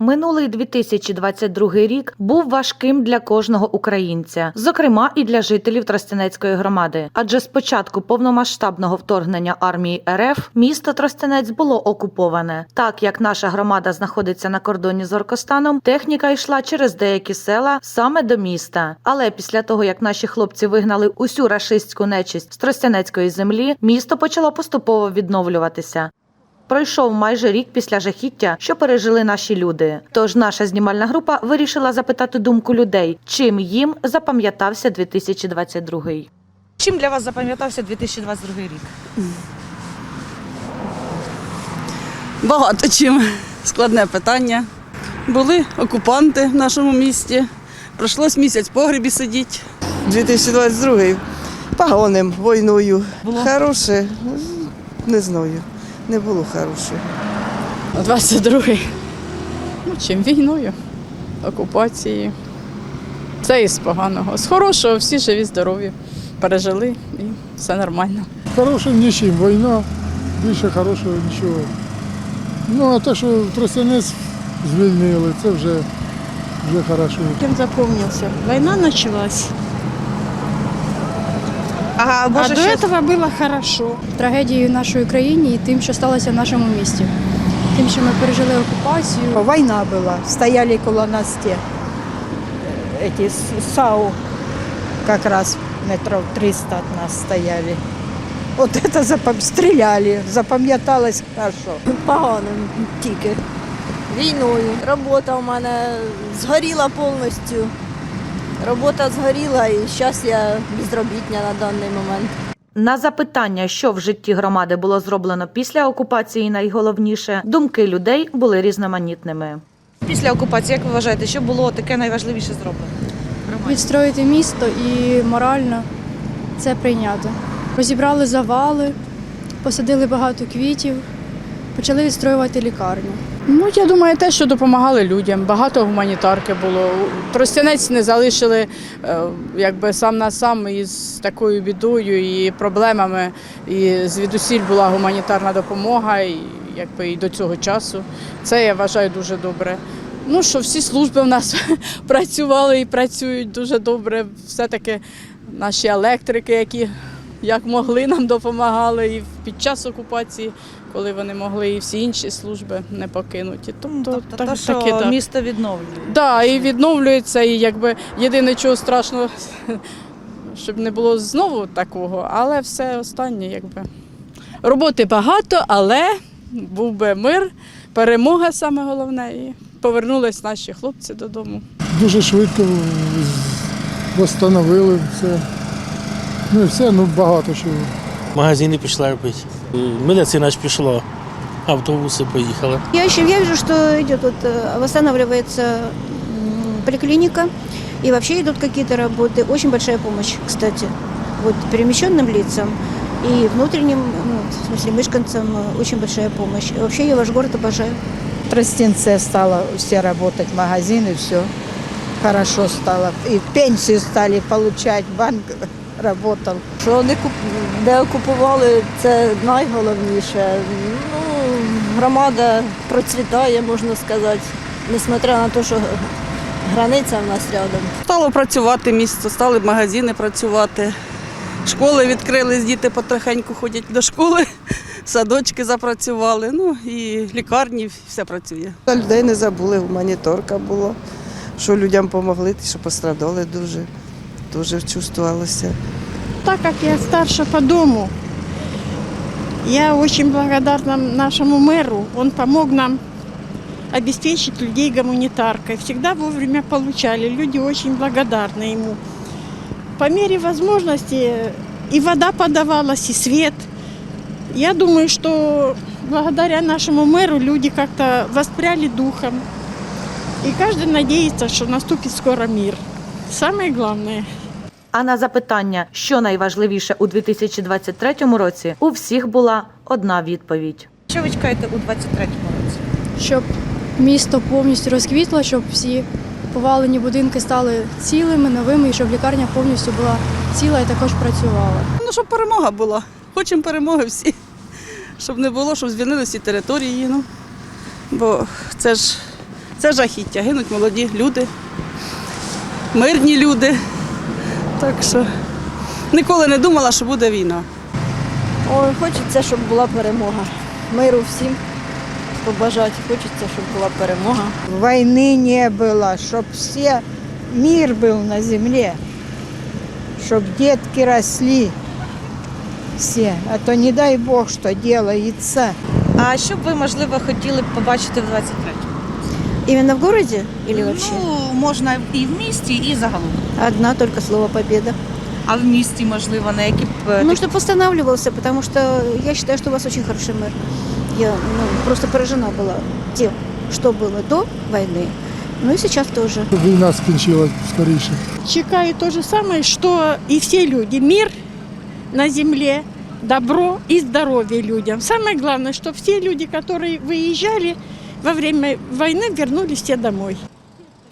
Минулий 2022 рік був важким для кожного українця, зокрема і для жителів Тростянецької громади. Адже з початку повномасштабного вторгнення армії РФ місто Тростянець було окуповане. Так як наша громада знаходиться на кордоні з Оркостаном, техніка йшла через деякі села саме до міста. Але після того як наші хлопці вигнали усю рашистську нечисть з Тростянецької землі, місто почало поступово відновлюватися. Пройшов майже рік після жахіття, що пережили наші люди. Тож наша знімальна група вирішила запитати думку людей, чим їм запам'ятався 2022. Чим для вас запам'ятався 2022 рік? Багато чим. Складне питання. Були окупанти в нашому місті. Пройшлось місяць в погребі сидіти. 2022 поганим війною. Було? Хороше, не знаю. Не було хороше. 22-й. Ну, чим війною, окупацією. Це із поганого. З хорошого всі живі, здорові. Пережили і все нормально. Хорошим нічим, війна, більше хорошого нічого. Ну, а те, що Тростянець звільнили, це вже, вже хорошо. Чем запомнился? Война началась. А А може до ще этого было хорошо. трагедією нашої країні і тим, що сталося в нашому місті. Тим, що ми пережили окупацію. Война была, стояли около нас те, эти с- САУ, как раз метров 300 от нас стояли. Вот это запом... стреляли, запам'яталось хорошо. Поганим тільки. Війною. Робота в мене згоріла повністю. Робота згоріла і зараз я безробітня на даний момент. На запитання, що в житті громади було зроблено після окупації, найголовніше думки людей були різноманітними. після окупації, як ви вважаєте, що було таке найважливіше зроблено? Відстроїти місто і морально це прийняти. Розібрали завали, посадили багато квітів, почали відстроювати лікарню. Ну, я думаю, те, що допомагали людям. Багато гуманітарки було. Тростянець не залишили е, якби сам на сам із такою бідою і проблемами. І звідусіль була гуманітарна допомога, і якби і до цього часу. Це я вважаю дуже добре. Ну, що всі служби в нас працювали і працюють дуже добре. Все-таки наші електрики, які як могли нам допомагали і під час окупації, коли вони могли, і всі інші служби не покинуті. Тобто, Тобто, так, те, що таки, так. місто відновлює. Да, і відновлюється, і якби єдине чого страшного, щоб не було знову такого, але все останнє, якби. Роботи багато, але був би мир, перемога саме головне. І повернулись наші хлопці додому. Дуже швидко встановили все. Ну і все, ну багато чого. Магазини пішла робити. Медицина ж пішла, автобуси поїхали. Я еще я вижу, что идет вот э, восстанавливается м, поликлиника и вообще идут какие-то работы. Очень большая помощь, кстати, вот перемещенным лицам и внутренним, ну, в смысле мышканцам э, очень большая помощь. И вообще я ваш город обожаю. В Тростенце стало все работать, магазины, все хорошо стало. И пенсию стали получать, банк работал. Що не куп... де окупували, це найголовніше. Ну, громада процвітає, можна сказати, несмотря на те, що границя в нас рядом. Стало працювати місто, стали магазини працювати. Школи відкрились, діти потрохеньку ходять до школи, садочки запрацювали, ну і лікарні, все працює. Людей не забули, гуманітарка була, що людям допомогли, що пострадали дуже, дуже чувствувалося. Так как я старше по дому, я очень благодарна нашему мэру. Он помог нам обеспечить людей гуманитаркой. Всегда вовремя получали. Люди очень благодарны ему. По мере возможности и вода подавалась, и свет. Я думаю, что благодаря нашему мэру люди как-то воспряли духом. И каждый надеется, что наступит скоро мир. Самое главное – А на запитання, що найважливіше у 2023 році, у всіх була одна відповідь. Що ви чекаєте у 23-му році? Щоб місто повністю розквітло, щоб всі повалені будинки стали цілими, новими, і щоб лікарня повністю була ціла і також працювала. Ну, щоб перемога була. Хочемо перемоги всі. Щоб не було, щоб звільнили всі території. Ну. Бо це ж Це жахіття. Гинуть молоді люди, мирні люди. Так що ніколи не думала, що буде війна. Ой, хочеться, щоб була перемога. Миру всім побажати. Хочеться, щоб була перемога. Війни не було, щоб все мир був на землі, щоб дітки росли всі. А то не дай Бог, що робиться. А що б ви, можливо, хотіли б побачити в 23-му? Именно в городе или вообще? Ну, можна і в місті, і загалом. Одна только слово победа. А в місті, можливо, на які б е, Ну, такі- чтобы восстанавливался, потому что я считаю, что у вас очень хороший мэр. Я ну, просто поражена была тем, что было до войны, ну и сейчас тоже. Війна скінчилась скоріше. Чекаю то же самое, что и все люди. Мир на земле, добро и здоровье людям. Самое главное, что все люди, которые выезжали во время войны, вернулись все домой.